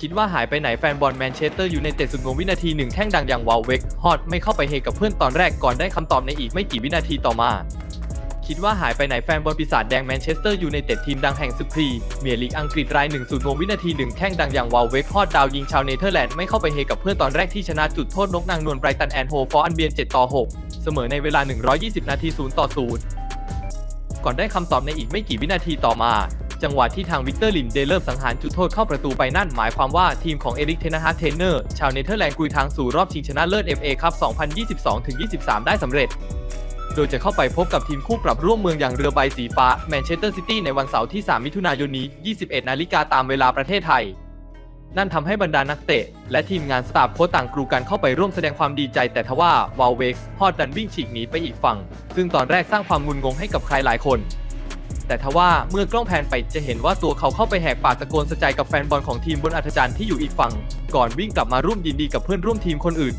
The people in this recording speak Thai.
คิดว่าหายไปไหนแฟนบอลแมนเชสเตอร์อยูไนเต็ดสุดงวินาทีหนึ่งแข้งดังอย่างวาลเวกฮอตไม่เข้าไปเฮกับเพื่อนตอนแรกก่อนได้คำตอบในอีกไม่กี่วินาทีต่อมาคิดว่าหายไปไหนแฟนบอลปีศาจแดงแมนเชสเตอร์ยูไนเต็ดทีมดังแห่งสุพรีเมียร์ลีกอังกฤษรายหนึ่งสูตรงวินาทีหนึ่งแข้งดังอย่างวาลเวกฮอตดาวยิงชาวเนเธอร์แลนด์ไม่เข้าไปเฮกับเพื่อนตอนแรกที่ชนะจุดโทษนกนางนวลไบรตันแอนโฮฟอร์อันเบียน 7 ต่อ 6 เสมอในเวลา 120 นาที 0 ต่อ 0 ก่อนได้คำตอบในอีกไม่กี่วินาทีต่อมา จังหวะที่ทางวิกเตอร์ลินเดเริ่มสังหารจุดโทษเข้าประตูไปนั่นหมายความว่าทีมของเอริกเทนฮาร์เทนเนอร์ชาวเนเธอร์แลนด์กุยทางสู่รอบชิงชนะเลิศ FA คัพ2022-23 ได้สำเร็จ โดยจะเข้าไปพบกับทีมคู่ปรับร่วมเมืองอย่างเรือใบสีฟ้าแมนเชสเตอร์ซิตี้ในวันเสาร์ที่ 3 มิถุนายนนี้ 21 นาฬิกาตามเวลาประเทศไทย นั่นทำให้บรรดานักเตะ และทีมงานสตาฟโค้ชต่างกรูกันเข้าไปร่วมแสดงความดีใจแต่ทว่าวาลเวกส์ฮอดดันวิ่งฉีกหนีไปอีกฝั่ง ซึ่งตอนแรกสร้างความงุนงงให้กับใครหลายคน แต่ทว่าเมื่อกล้องแพนไปจะเห็นว่าตัวเขาเข้าไปแหกปากตะโกนสะใจกับแฟนบอลของทีมบนอัธจันทร์ที่อยู่อีกฝั่ง ก่อนวิ่งกลับมาร่วมยินดีกับเพื่อนร่วมทีมคนอื่น